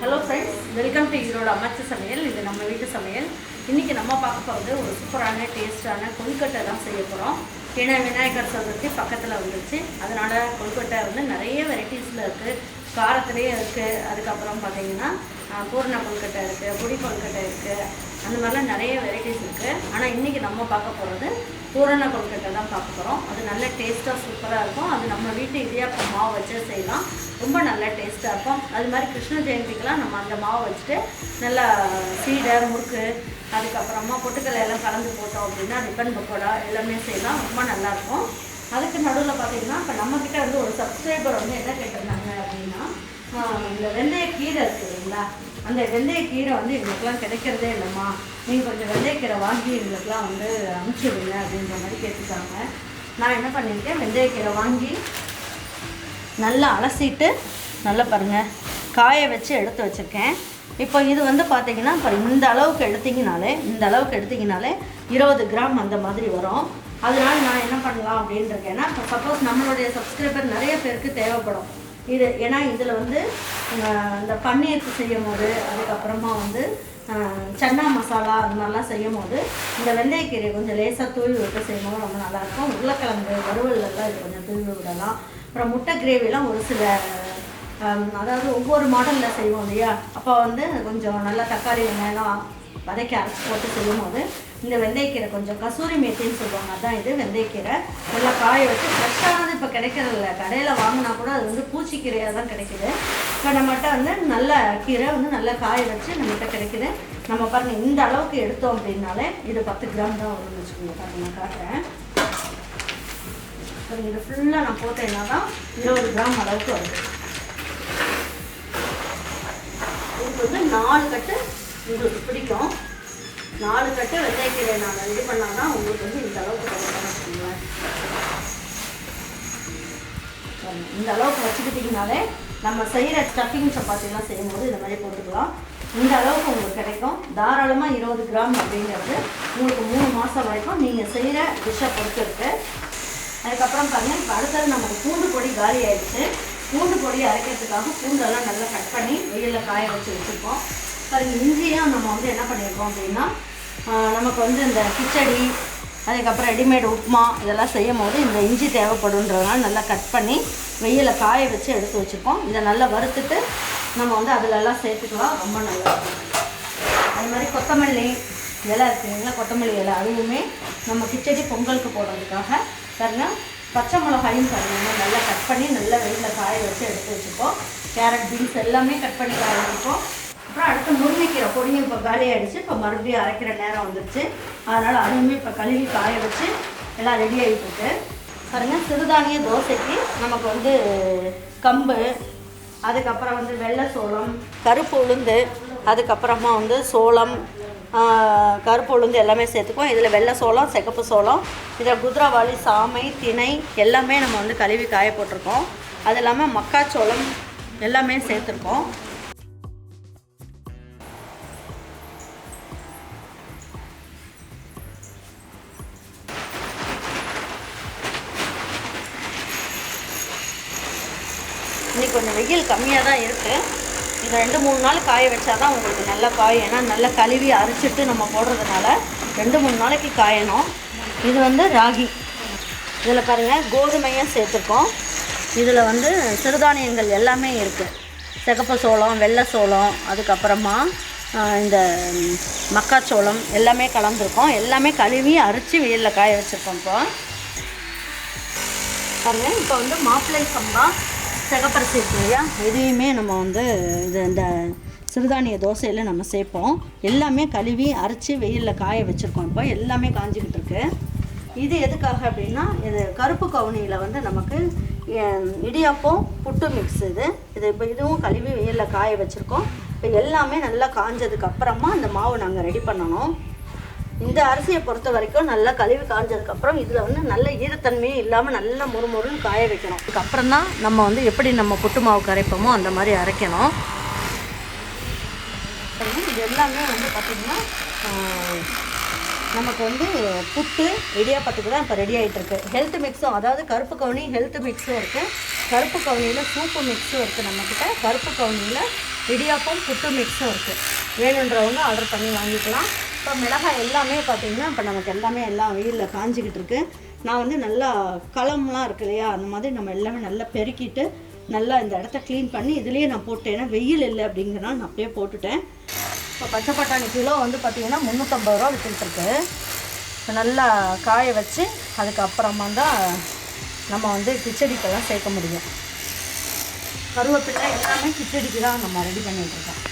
Hello friends welcome to Erode அமைச்ச சமையல் இது நம்ம வீட்டு சமையல். இன்றைக்கி நம்ம பார்க்க போகிறது ஒரு சூப்பரான டேஸ்டான கொழுக்கட்டை தான் செய்ய போகிறோம் ஏன்னா விநாயகர் சதுர்த்தி பக்கத்தில் வந்துருச்சு. அதனால் கொழுக்கட்டை வந்து நிறைய வெரைட்டிஸில் இருக்குது காரத்துலேயே இருக்குது அதுக்கப்புறம் பார்த்திங்கன்னா பூர்ண பூரண கொழுக்கட்டை இருக்குது புடி கொழுக்கட்டை இருக்குது அந்த மாதிரிலாம் நிறைய வெரைட்டிஸ் இருக்குது ஆனால் இன்றைக்கி நம்ம பார்க்க போகிறது பூரண கொழுக்கட்டை தான் பார்க்க போகிறோம் அது நல்ல டேஸ்ட்டாக சூப்பராக இருக்கும். அது நம்ம வீட்டு இடியாப்பம் மாவு வச்சு செய்யலாம். ரொம்ப நல்ல டேஸ்ட்டாக இருக்கும். அது மாதிரி கிருஷ்ண ஜெயந்திக்கெலாம் நம்ம அந்த மாவு வச்சுட்டு நல்லா சீடை முறுக்கு அதுக்கப்புறமா பொட்டுக்கலை எல்லாம் கலந்து போட்டோம் அப்படின்னா ரிப்பன் பக்கோடா எல்லாமே செய்யலாம். ரொம்ப நல்லாயிருக்கும் அதுக்கு நடுவில் பார்த்தீங்கன்னா இப்போ நம்மக்கிட்ட வந்து ஒரு சப்ஸ்கிரைபர் வந்து என்ன கேட்டிருந்தாங்க அப்படின்னா இந்த வெந்தய கீரை இருக்குது இல்லைங்களா? அந்த வெந்தய கீரை வந்து எங்களுக்கெல்லாம் கிடைக்கிறதே இல்லைம்மா. நீங்கள் கொஞ்சம் வெந்தயக்கீரை வாங்கி எங்களுக்கெல்லாம் வந்து அனுப்பிச்சி விடுங்க அப்படின்ற மாதிரி கேட்டுட்டாங்க. நான் என்ன பண்ணியிருக்கேன்? வெந்தயக்கீரை வாங்கி நல்லா அலசிட்டு நல்லா பாருங்கள் காய வச்சு எடுத்து வச்சுருக்கேன். இப்போ இது வந்து பார்த்தீங்கன்னா இப்போ இந்த அளவுக்கு எடுத்திங்கனாலே இந்த அளவுக்கு எடுத்திங்கனாலே இருபது கிராம் அந்த மாதிரி வரும். அதனால நான் என்ன பண்ணலாம் அப்படின்னு இருக்கேன்னா இப்போ சப்போஸ் நம்மளுடைய சப்ஸ்கிரைபர் நிறைய பேருக்கு தேவைப்படும். இது ஏன்னா இதில் வந்து இந்த பன்னீருக்கு செய்யும் போது அதுக்கப்புறமா வந்து சன்னா மசாலா அது மாதிரிலாம் செய்யும் போது இந்த வெந்தயக்கீரை கொஞ்சம் லேசாக தூவி விட்டு செய்யும் போது ரொம்ப நல்லாயிருக்கும். உருளைக்கிழங்கு வறுவல்லாம் இது கொஞ்சம் தூவி விடலாம். அப்புறம் முட்டை கிரேவிலாம் ஒரு சில அதாவது ஒவ்வொரு மாடலில் செய்வோம் இல்லையா? அப்போ வந்து கொஞ்சம் நல்லா தக்காளி வெங்காயம்லாம் வதக்கி அரைச்சி போட்டு செய்யும் போது இந்த வெந்தயக்கீரை கொஞ்சம் கசூரி மேத்தின்னு சொல்லுவாங்க. அதான் இது வெந்தயக்கீரை நல்லா காய வச்சு ஃப்ரெஷ்ஷானது இப்போ கிடைக்கிறதில்ல. கடையில் வாங்கினா கூட அது வந்து பூச்சிக்கீரையாக தான் கிடைக்கிது. இப்போ நம்மகிட்ட வந்து நல்ல கீரை வந்து நல்லா காய வச்சு நம்மகிட்ட கிடைக்கிது. நம்ம பாருங்கள் இந்த அளவுக்கு எடுத்தோம் அப்படின்னாலே இது பத்து கிராம் தான் வரும்னு வச்சுக்கோங்க. பாருங்க நான் காட்டுறேன். பாருங்க, இது ஃபுல்லாக நான் போட்டேன்னா தான் இருபது கிராம் அளவுக்கு வருது. இதுக்கு வந்து நாலு கட்டு உங்களுக்கு பிடிக்கும். நாலு கட்டு வெங்காயக்கீரை நான் ரெடி பண்ணால் தான் உங்களுக்கு வந்து இந்த அளவுக்கு கிடைக்கும் வச்சுக்கோங்களேன் இந்த அளவுக்கு வச்சுக்கிட்டிங்கனாலே நம்ம செய்கிற ஸ்டஃபிங் சப்பாத்திலாம் செய்யும்போது இந்த மாதிரி போட்டுக்கலாம். இந்த அளவுக்கு உங்களுக்கு கிடைக்கும். தாராளமாக இருபது கிராம் அப்படிங்கிறது உங்களுக்கு மூணு மாதம் வரைக்கும் நீங்கள் செய்கிற டிஷ்ஷை பொறுத்து இருக்கு அதுக்கப்புறம் பாருங்கள் இப்போ அடுத்தது நமக்கு பூண்டு பொடி காலி ஆயிடுச்சு. பூண்டு பொடி அரைக்கிறதுக்காக பூண்டெல்லாம் நல்லா கட் பண்ணி வெயிலில் காய வச்சு வச்சுருக்கோம். பாருங்க இஞ்சியாக நம்ம வந்து என்ன பண்ணியிருக்கோம் அப்படின்னா நமக்கு வந்து இந்த கிச்சடி அதுக்கப்புறம் ரெடிமேட் உப்புமா இதெல்லாம் செய்யும் போது இந்த இஞ்சி தேவைப்படுன்றதுனால நல்லா கட் பண்ணி வெயிலில் காய வச்சு எடுத்து வச்சுருக்கோம் இதை நல்லா வறுத்துட்டு நம்ம வந்து அதிலெல்லாம் சேர்த்துக்கலாம். ரொம்ப நல்லா அது மாதிரி கொத்தமல்லி இலை இருக்குதுங்களா கொத்தமல்லி இலை அதுவுமே நம்ம கிச்சடி பொங்கலுக்கு போடுறதுக்காக பாருங்க பச்சை மிளகாயும் பாருங்கள் நல்லா கட் பண்ணி நல்லா வெயிலில் காய வச்சு எடுத்து வச்சுப்போம். கேரட் பீன்ஸ் எல்லாமே கட் பண்ணி காய வச்சுப்போம். அப்புறம் அடுத்து முருங்கைக்கீரை பொடியும் இப்போ காலி ஆயிடுச்சு இப்போ மறுபடியும் அரைக்கிற நேரம் வந்துடுச்சு அதனால் அதுவுமே இப்போ கழுவி காய வச்சு எல்லாம் ரெடி ஆகிட்டுருக்கு பாருங்கள் சிறுதானிய தோசைக்கு நமக்கு வந்து கம்பு அதுக்கப்புறம் வந்து வெள்ளை சோளம் கருப்பு உளுந்து அதுக்கப்புறமா வந்து சோளம் கருப்பு உளுந்து எல்லாமே சேர்த்துக்குவோம். இதில் வெள்ளை சோளம் சிகப்பு சோளம் இதில் குதிரவாளி சாமை திணை எல்லாமே நம்ம வந்து கழுவி காய போட்டிருக்கோம். அது இல்லாமல் மக்காச்சோளம் எல்லாமே சேர்த்துருக்கோம். இன்னைக்கு கொஞ்சம் வெயில் கம்மியாக தான் இருக்குது இது ரெண்டு மூணு நாள் காய வச்சா தான் உங்களுக்கு நல்லா காயும் ஏன்னா நல்லா கழுவி அரைச்சிட்டு நம்ம போடுறதுனால ரெண்டு மூணு நாளைக்கு காயணும். இது வந்து ராகி. இதில் பாருங்கள் கோதுமையும் சேர்த்துருக்கோம். இதில் வந்து சிறுதானியங்கள் எல்லாமே இருக்குது சிகப்பு சோளம் வெள்ளை சோளம் அதுக்கப்புறமா இந்த மக்காச்சோளம் எல்லாமே கலந்துருக்கோம். எல்லாமே கழுவி அரிச்சு வெயிலில் காய வச்சுருக்கோம் இப்போ. பாருங்கள் இப்போ வந்து மாப்பிள்ளை சம்பா. சிகப்பரிசி இருக்கு இல்லையா? நம்ம வந்து இது இந்த சிறுதானிய தோசையில் நம்ம சேர்ப்போம். எல்லாமே கழுவி அரைச்சி வெயிலில் காய வச்சுருக்கோம் இப்போ. எல்லாமே காஞ்சிக்கிட்டு இருக்கு. இது எதுக்காக அப்படின்னா இது கருப்பு கவுனியில் வந்து நமக்கு இடியாப்பம் புட்டு மிக்ஸ் இது. இது இப்போ இதுவும் கழுவி வெயிலில் காய வச்சுருக்கோம். இப்போ எல்லாமே நல்லா காஞ்சதுக்கு அப்புறமா இந்த மாவு நாங்கள் ரெடி பண்ணணும். இந்த அரிசியை பொறுத்த வரைக்கும் நல்லா கழுவி காஞ்சதுக்கப்புறம் இதில் வந்து நல்ல ஈரத்தன்மையே இல்லாமல் நல்லா முறுமுறுன்னு காய வைக்கணும். அதுக்கப்புறம் தான் நம்ம வந்து எப்படி நம்ம புட்டு மாவு கரைப்போமோ அந்த மாதிரி அரைக்கணும். இது எல்லாமே வந்து பார்த்திங்கன்னா நமக்கு வந்து புட்டு இடியாப்பத்துக்கு தான் இப்போ ரெடி ஆகிட்டு இருக்கு. ஹெல்த் மிக்ஸும் அதாவது கருப்பு கவுனி ஹெல்த் மிக்ஸும் இருக்குது கருப்பு கவுனியில் சூப்பு மிக்ஸும் இருக்குது நம்மக்கிட்ட கருப்பு கவுனியில் இடியாப்பம் புட்டு மிக்ஸும் இருக்குது வேணுன்றவங்க ஆர்டர் பண்ணி வாங்கிக்கலாம். இப்போ மிளகாய் எல்லாமே பார்த்தீங்கன்னா இப்போ நமக்கு எல்லாமே எல்லாம் வெயிலில் காஞ்சிக்கிட்டு இருக்கு. நான் வந்து நல்லா களம்லாம் இருக்கு இல்லையா அந்த மாதிரி நம்ம எல்லாமே நல்லா பெருக்கிட்டு நல்லா இந்த இடத்த க்ளீன் பண்ணி இதுலேயே நான் போட்டேன். ஏன்னா வெயில் இல்லை அப்படிங்கிறனால நான் அப்படியே போட்டுட்டேன். இப்போ பச்சை பட்டாணி கிலோ வந்து பார்த்திங்கன்னா முந்நூற்றம்பது ரூபா விற்றுட்டுருக்கு இப்போ நல்லா காய வச்சு அதுக்கப்புறமா தான் நம்ம வந்து கிச்சடிக்கெல்லாம் சேர்க்க முடியும். கருவேப்பிலை எல்லாமே கிச்சடிக்கு தான் நம்ம ரெடி பண்ணிகிட்ருக்கோம்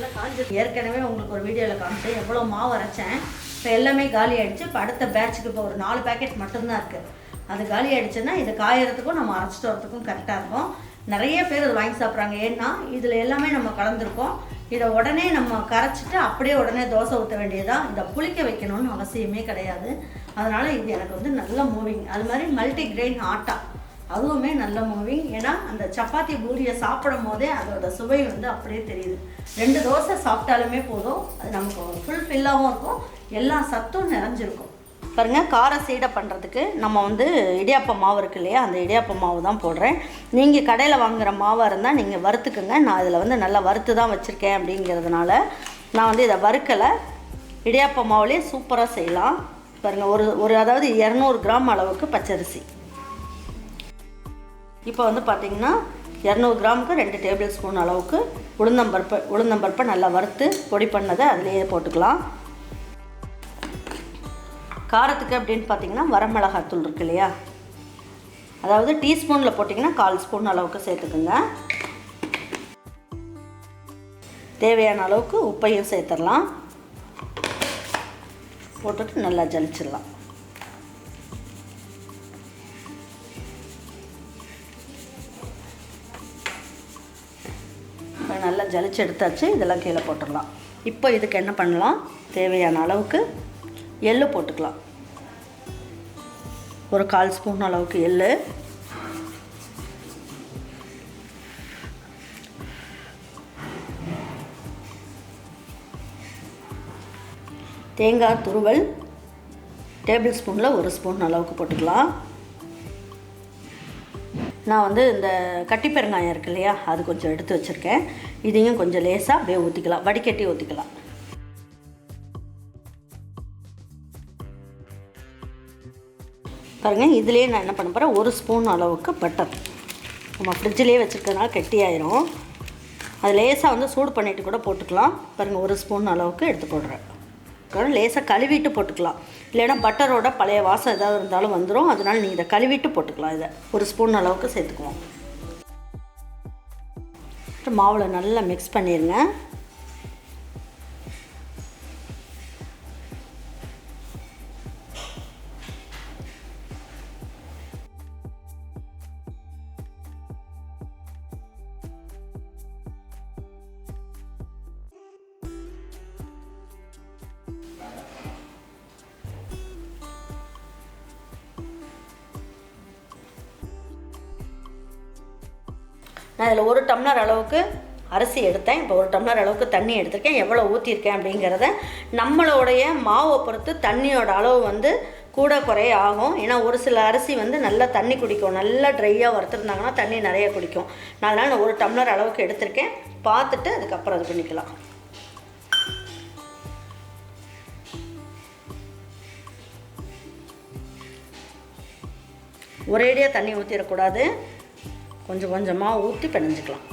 நல்லா காஞ்சிருக்கு. ஏற்கனவே உங்களுக்கு ஒரு வீடியோவில் காமிச்சேன். எவ்வளோ மாவு அரைச்சேன். இப்போ எல்லாமே காலி ஆகிடுச்சு இப்போ அடுத்த பேட்சுக்கு இப்போ ஒரு நாலு பேக்கெட் மட்டும்தான் இருக்குது அது காலி ஆகிடுச்சுன்னா இது காயறதுக்கும் நம்ம அரைச்சிட்டு வரதுக்கும் கரெக்டாக இருக்கும். நிறைய பேர் அது வாங்கி சாப்பிட்றாங்க. ஏன்னா இதில் எல்லாமே நம்ம கலந்துருக்கோம். இதை உடனே நம்ம கரைச்சிட்டு அப்படியே உடனே தோசை ஊற்ற வேண்டியதாக இதை புளிக்க வைக்கணும்னு அவசியமே கிடையாது. அதனால் இது எனக்கு வந்து நல்ல மூவிங் அது மாதிரி மல்டி கிரெயின் ஆட்டா. அதுவுமே நல்ல மூவி. ஏன்னா அந்த சப்பாத்தி பூரியை சாப்பிடும் போதே அதோட சுவை வந்து அப்படியே தெரியுது. ரெண்டு தோசை சாப்பிட்டாலுமே போதும். அது நமக்கு ஃபுல் ஃபில்லாகவும் இருக்கும். எல்லா சத்தும் நிறைஞ்சிருக்கும். பாருங்க கார சீடை பண்ணுறதுக்கு நம்ம வந்து இடியாப்ப மாவு இருக்கு இல்லையா? அந்த இடியாப்ப மாவு தான் போடுறேன். நீங்கள் கடையில் வாங்குகிற மாவாக இருந்தால் நீங்கள் வறுத்துக்குங்க. நான் இதில் வந்து நல்லா வறுத்து தான் வச்சுருக்கேன் அப்படிங்கிறதுனால நான் வந்து இதை வறுக்கலை. இடியாப்ப மாவுலேயே சூப்பராக செய்யலாம். பாருங்கள் ஒரு ஒரு அதாவது இரநூறு கிராம் அளவுக்கு பச்சரிசி. இப்போ வந்து பார்த்தீங்கன்னா இரநூறு கிராமுக்கு ரெண்டு டேபிள் ஸ்பூன் அளவுக்கு உளுந்தம்பருப்பை உளுந்தம்பருப்பை நல்லா வறுத்து பொடி பண்ணதை அதிலேயே போட்டுக்கலாம். காரத்துக்கு அப்படின்னு பார்த்தீங்கன்னா வரமிளகாத்தூள் இருக்கு இல்லையா? அதாவது டீஸ்பூனில் போட்டிங்கன்னா கால் ஸ்பூன் அளவுக்கு சேர்த்துக்குங்க. தேவையான அளவுக்கு உப்பையும் சேர்த்துடலாம். போட்டுட்டு நல்லா ஜலிச்சிடலாம். ஜலிச்சு எடுத்தாச்சு இதெல்லாம் கீழே போட்டுடலாம். இப்போ இதுக்கு என்ன பண்ணலாம்? தேவையான அளவுக்கு எள்ளு போட்டுக்கலாம். ஒரு கால் ஸ்பூன் அளவுக்கு எள்ளு. தேங்காய் துருவல் டேபிள் ஸ்பூனில் ஒரு ஸ்பூன் அளவுக்கு போட்டுக்கலாம். நான் வந்து இந்த கட்டி பெருங்காயம் இருக்கு இல்லையா அது கொஞ்சம் எடுத்து வச்சுருக்கேன். இதையும் கொஞ்சம் லேசாக அப்படியே ஊற்றிக்கலாம் வடிகட்டி ஊற்றிக்கலாம் பாருங்கள் இதுலேயே நான் என்ன பண்ண போகிறேன் ஒரு ஸ்பூன் அளவுக்கு பட்டர் நம்ம ஃப்ரிட்ஜிலே வச்சுருக்கனால கெட்டியாயிரும் அது லேசாக வந்து சூடு பண்ணிவிட்டு கூட போட்டுக்கலாம். பாருங்கள் ஒரு ஸ்பூன் அளவுக்கு எடுத்து போடுறேன். அப்புறம் லேசாக கழுவிட்டு போட்டுக்கலாம். இல்லைன்னா பட்டரோட பழைய வாசம் ஏதாவது இருந்தாலும் வந்துடும் அதனால் நீங்கள் இதை கழுவிட்டு போட்டுக்கலாம் இதை. ஒரு ஸ்பூன் அளவுக்கு சேர்த்துக்குவோம். மாவில் நல்லா மிக்ஸ் பண்ணிடுங்க நான் இதில் ஒரு டம்ளர் அளவுக்கு அரிசி எடுத்தேன். இப்போ ஒரு டம்ளர் அளவுக்கு தண்ணி எடுத்திருக்கேன். எவ்வளோ ஊற்றிருக்கேன் அப்படிங்கிறத நம்மளுடைய மாவை பொறுத்து தண்ணியோட அளவு வந்து கூட குறைய ஆகும். ஏன்னா ஒரு சில அரிசி வந்து நல்லா தண்ணி குடிக்கும். நல்லா ட்ரையாக வறுத்துருந்தாங்கன்னா தண்ணி நிறைய குடிக்கும். அதனால் நான் ஒரு டம்ளர் அளவுக்கு எடுத்திருக்கேன். பார்த்துட்டு அதுக்கப்புறம் அது பண்ணிக்கலாம். ஒரேடியாக தண்ணி ஊற்றிடக்கூடாது கொஞ்சம் கொஞ்சமாக ஊற்றி பிணைஞ்சிக்கலாம்.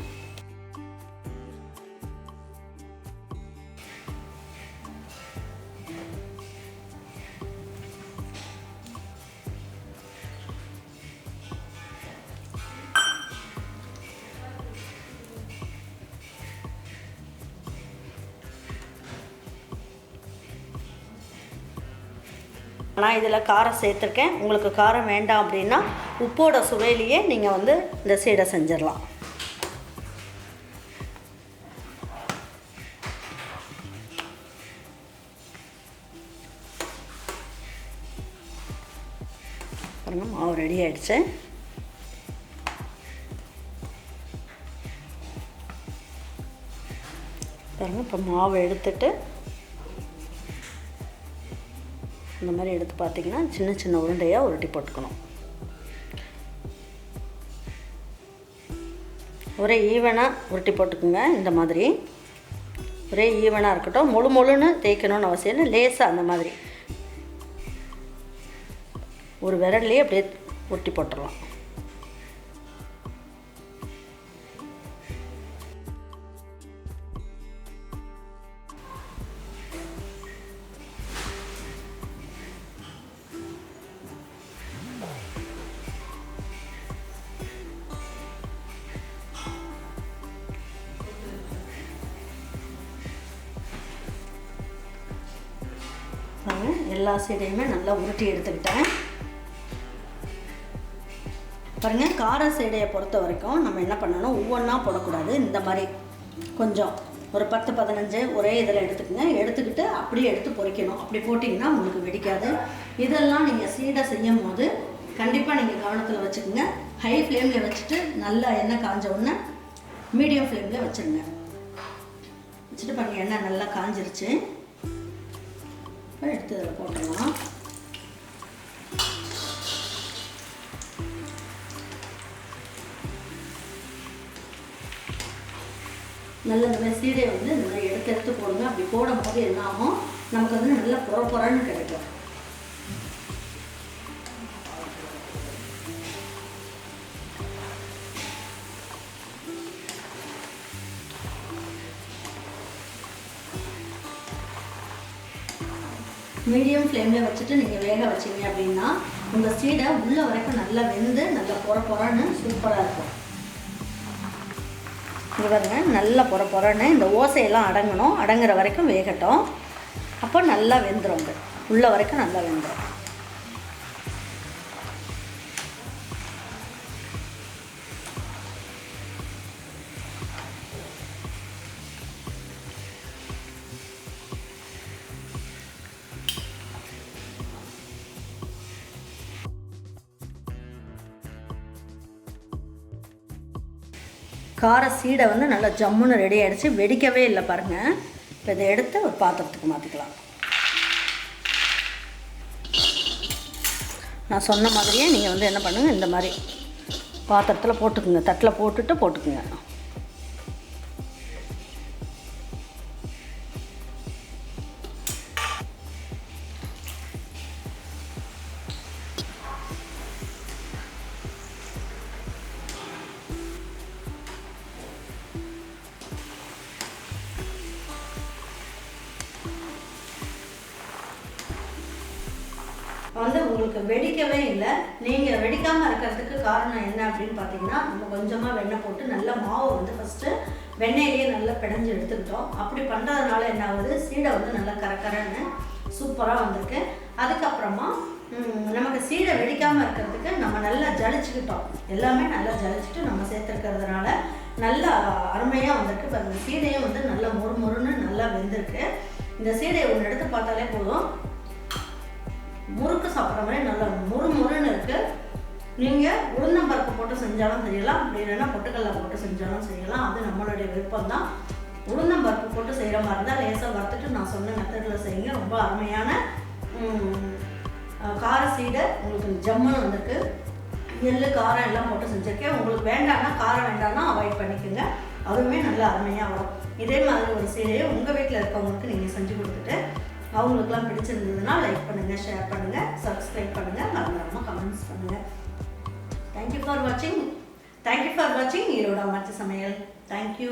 நான் இதில் காரம் சேர்த்துருக்கேன். உங்களுக்கு காரம் வேண்டாம் அப்படின்னா உப்போட சுவையிலேயே நீங்கள் வந்து இந்த சீடை செஞ்சிடலாம். பாருங்கள் மாவு ரெடி ஆயிடுச்சு. பாருங்கள் இப்போ மாவு எடுத்துட்டு இந்த மாதிரி எடுத்து பார்த்தீங்கன்னா சின்ன சின்ன உருண்டையாக உருட்டி போட்டுக்கணும். ஒரே ஈவனாக உருட்டி போட்டுக்குங்க இந்த மாதிரி. ஒரே ஈவனாக இருக்கட்டும் முழு முழுன்னு தேய்க்கணும்னு அவசியம் இல்லை லேசாக அந்த மாதிரி. ஒரு விரல்லையே அப்படியே உருட்டி போட்டுடலாம். எல்லா சைடையுமே நல்லா உருட்டி எடுத்துக்கிட்டேன். பாருங்கள் கார சைடையை பொறுத்த வரைக்கும் நம்ம என்ன பண்ணணும்? ஒவ்வொன்றா போடக்கூடாது. இந்த மாதிரி கொஞ்சம் ஒரு பத்து பதினஞ்சு ஒரே இதில் எடுத்துக்கோங்க. எடுத்துக்கிட்டு அப்படியே எடுத்து பொரிக்கணும் அப்படி போட்டிங்கன்னா உங்களுக்கு வெடிக்காது. இதெல்லாம் நீங்கள் சீடை செய்யும் போது கண்டிப்பாக நீங்கள் கவனத்தில் வச்சுக்கோங்க. ஹை ஃப்ளேமில் வச்சுட்டு நல்லா எண்ணெய் காஞ்ச உடனே மீடியம் ஃப்ளேமில் வச்சுருங்க. வச்சுட்டு பாருங்கள் எண்ணெய் நல்லா காஞ்சிருச்சு. எடுத்து இதில் போட்டுடலாம். நல்ல இந்த மாதிரி சீரையை வந்து இந்த மாதிரி எடுத்து எடுத்து போடுங்க. அப்படி போடும்போது என்ன ஆகும்? நமக்கு வந்து நல்லா புற புறன்னு கிடைக்கும். மீடியம் ஃப்ளேமில் வச்சுட்டு நீங்கள் வேக வச்சீங்க அப்படின்னா உங்கள் சீடை உள்ளே வரைக்கும் நல்லா வெந்து நல்லா பொற பொறன்னு சூப்பராக இருக்கும். இது பாருங்க நல்லா பொற பொறன்னு இந்த ஓசையெல்லாம் அடங்கணும். அடங்குற வரைக்கும் வேகட்டும். அப்போ நல்லா வெந்துடும் உள்ளே வரைக்கும் நல்லா வெந்துடும் கார சீடை வந்து நல்லா ஜம்முன்னு ரெடி ஆகிடுச்சு வெடிக்கவே இல்லை பாருங்கள் இப்போ இதை எடுத்து ஒரு பாத்திரத்துக்கு மாற்றிக்கலாம் நான் சொன்ன மாதிரியே நீங்கள் வந்து என்ன பண்ணுங்கள் இந்த மாதிரி பாத்திரத்தில் போட்டுக்குங்க. தட்டில் போட்டுட்டு போட்டுக்குங்க. உங்களுக்கு வெடிக்கவே இல்லை. நீங்கள் வெடிக்காமல் இருக்கிறதுக்கு காரணம் என்ன அப்படின்னு பார்த்தீங்கன்னா நம்ம கொஞ்சமாக வெண்ணெய் போட்டு நல்லா மாவு வந்து ஃபஸ்ட்டு வெண்ணெயிலேயே நல்லா பிணைஞ்சு எடுத்துக்கிட்டோம். அப்படி பண்ணுறதுனால என்ன ஆகுது? சீடை வந்து நல்லா கரக்கரன்னு சூப்பராக வந்திருக்கு. அதுக்கப்புறமா நமக்கு சீடை வெடிக்காமல் இருக்கிறதுக்கு நம்ம நல்லா ஜலிச்சுக்கிட்டோம். எல்லாமே நல்லா ஜலிச்சுட்டு நம்ம சேர்த்துருக்கிறதுனால நல்லா அருமையாக வந்திருக்கு. அந்த சீடையும் வந்து நல்லா மொறு மொறுன்னு நல்லா வெந்திருக்கு. இந்த சீடையை ஒன்று எடுத்து பார்த்தாலே போதும். முறுக்கு சாப்பிட்ற மாதிரி நல்லா முறு முறுன்னு இருக்கு நீங்கள் உளுந்தம்பருப்பு போட்டு செஞ்சாலும் செய்யலாம். அப்படி இல்லைன்னா பொட்டுக்கடலை போட்டு செஞ்சாலும் செய்யலாம். அது நம்மளுடைய விருப்பம் தான் உளுந்தம்பருப்பு போட்டு செய்கிற மாதிரி இருந்தால் லேசாக வறுத்துட்டு நான் சொன்ன மெத்தடில் செய்யுங்க. ரொம்ப அருமையான கார சீடை உங்களுக்கு ஜம்முன்னு வந்திருக்கு. நெல் காரம் எல்லாம் போட்டு செஞ்சுருக்கேன். உங்களுக்கு வேண்டாம்னா காரம் வேண்டாம்னா அவாய்ட் பண்ணிக்கோங்க. அதுவுமே நல்லா அருமையாக வரும். இதே மாதிரி ஒரு சீடையை உங்கள் வீட்டில் இருக்கவங்களுக்கு நீங்கள் செஞ்சு கொடுத்துட்டு அவங்களுக்குலாம் பிடிச்சிருந்ததுன்னா லைக் பண்ணுங்கள் ஷேர் பண்ணுங்கள் சப்ஸ்கிரைப் பண்ணுங்கள் மறந்துடாமல் கமெண்ட்ஸ் பண்ணுங்கள் தேங்க்யூ ஃபார் வாட்சிங் தேங்க்யூ ஃபார் வாட்சிங் ஈரோட மற்ற சமையல். தேங்க்யூ